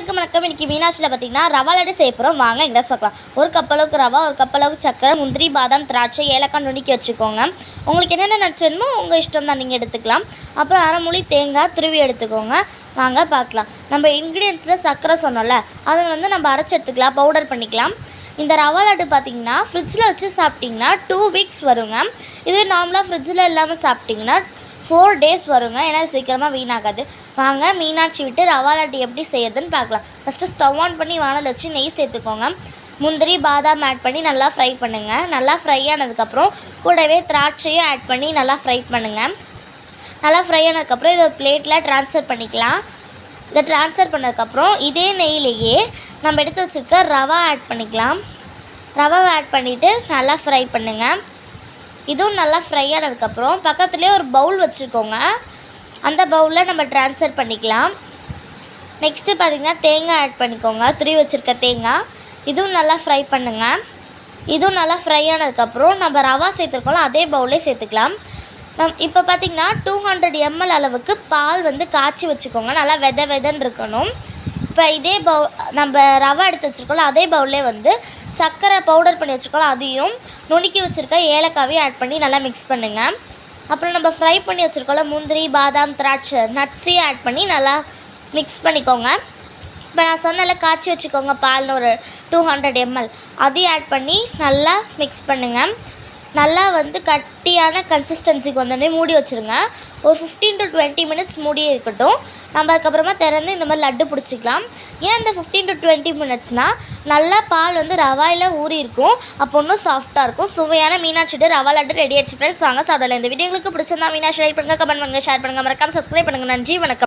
அனைவருக்கும் வணக்கம். இன்றைக்கி மீனாட்சியில் பார்த்தீங்கன்னா ரவா லட்டு செய்ய போகிறோம் வாங்க இங்கே பார்க்கலாம். ஒரு கப் அளவுக்கு ரவா ஒரு கப் அளவுக்கு சக்கரை முந்திரி பாதாம் திராட்சை ஏலக்காய் நுணுக்கி வச்சுக்கோங்க. உங்களுக்கு என்னென்ன நட்ஸ் வேணுமோ உங்கள் இஷ்டம் தான் நீங்கள் எடுத்துக்கலாம். அப்புறம் அரைமுளி தேங்காய் துருவி எடுத்துக்கோங்க. வாங்க பார்க்கலாம். நம்ம இன்க்ரீடியன்ஸில் சக்கரை சொன்னோம்ல அதை வந்து நம்ம அரைச்சி எடுத்துக்கலாம் பவுடர் பண்ணிக்கலாம். இந்த ரவா லட்டு பார்த்தீங்கன்னா ஃப்ரிட்ஜில் வச்சு சாப்பிட்டிங்கன்னா டூ வீக்ஸ் வருங்க. இதுவே நார்மலாக ஃப்ரிட்ஜில் இல்லாமல் சாப்பிட்டிங்கன்னா ஃபோர் டேஸ் வருங்க. ஏன்னா சீக்கிரமாக வீணாகாது. வாங்க மீனாட்சி விட்டு ரவா லட்டு எப்படி செய்யறதுன்னு பார்க்கலாம். ஃபஸ்ட்டு ஸ்டவ் ஆன் பண்ணி வானல் வச்சு நெய் சேர்த்துக்கோங்க. முந்திரி பாதாம் ஆட் பண்ணி நல்லா ஃப்ரை பண்ணுங்கள் நல்லா ஃப்ரை ஆனதுக்கப்புறம் கூடவே திராட்சையும் ஆட் பண்ணி நல்லா ஃப்ரை பண்ணுங்கள் நல்லா ஃப்ரை ஆனதுக்கப்புறம் இதை பிளேட்டில் ட்ரான்ஸ்ஃபர் பண்ணிக்கலாம். இதை ட்ரான்ஸ்ஃபர் பண்ணதுக்கப்புறம் இதே நெய்லேயே நம்ம எடுத்து வச்சுருக்க ரவா ஆட் பண்ணிக்கலாம். ரவாவை ஆட் பண்ணிவிட்டு நல்லா ஃப்ரை பண்ணுங்கள் இதுவும் நல்லா ஃப்ரை ஆனதுக்கப்புறம் பக்கத்துலேயே ஒரு பவுல் வச்சுக்கோங்க அந்த பவுலில் நம்ம ட்ரான்ஸ்ஃபர் பண்ணிக்கலாம். நெக்ஸ்ட்டு பார்த்திங்கன்னா தேங்காய் ஆட் பண்ணிக்கோங்க. துரி வச்சுருக்க தேங்காய். இதுவும் நல்லா ஃப்ரை பண்ணுங்கள் இதுவும் நல்லா ஃப்ரை ஆனதுக்கப்புறம் நம்ம ரவா சேர்த்துருக்கோம்ல அதே பவுலே சேர்த்துக்கலாம். நம் இப்போ பார்த்திங்கன்னா டூ ஹண்ட்ரட் எம்எல் அளவுக்கு பால் வந்து காய்ச்சி வச்சுக்கோங்க. நல்லா வெத வெதன்னு இருக்கணும். இப்போ இதே பவு நம்ம ரவை எடுத்து வச்சுருக்கோம்ல அதே பவுல்லே வந்து சர்க்கரை பவுடர் பண்ணி வச்சுருக்கோம்ல அதையும் நுணுக்கி வச்சுருக்க ஏலக்காவையும் ஆட் பண்ணி நல்லா மிக்ஸ் பண்ணுங்கள் அப்புறம் நம்ம ஃப்ரை பண்ணி வச்சுருக்கோம்ல முந்திரி பாதாம் திராட்சை நட்ஸையும் ஆட் பண்ணி நல்லா மிக்ஸ் பண்ணிக்கோங்க. இப்போ நான் சொன்னல காய்ச்சி வச்சுக்கோங்க பால்னு ஒரு டூ ஹண்ட்ரட் எம்எல் அதையும் ஆட் பண்ணி நல்லா மிக்ஸ் பண்ணுங்கள் நல்லா வந்து கட்டியான கன்சிஸ்டன்சிக்கு வந்தோடனே மூடி வச்சுருங்க. ஒரு ஃபிஃப்டீன் டு டுவெண்ட்டி மினிட்ஸ் மூடியே இருக்கட்டும். நம்ம அதுக்கப்புறமா திறந்து இந்த மாதிரி லட்டு பிடிச்சிக்கலாம். ஏன் இந்த ஃபிஃப்டீன் டு டுவெண்ட்டி மினிட்ஸ்னால் நல்லா பால் வந்து ரவாயில் ஊறி இருக்கும். அப்போ இன்னும் சாஃப்ட்டாக இருக்கும். சுவையான மீனாட்சிட்டு ரவா லட்டு ரெடி ஆச்சு ஃப்ரெண்ட்ஸ் வாங்க சாப்பிடலாம். இந்த வீடியோ உங்களுக்கு பிடிச்சிருந்தா மீனாட்சி லைக் பண்ணுங்கள் கமெண்ட் பண்ணுங்கள் ஷேர் பண்ணுங்கள் மறக்காமல் சப்ஸ்கிரைப் பண்ணுங்கள் நன்றி வணக்கம்.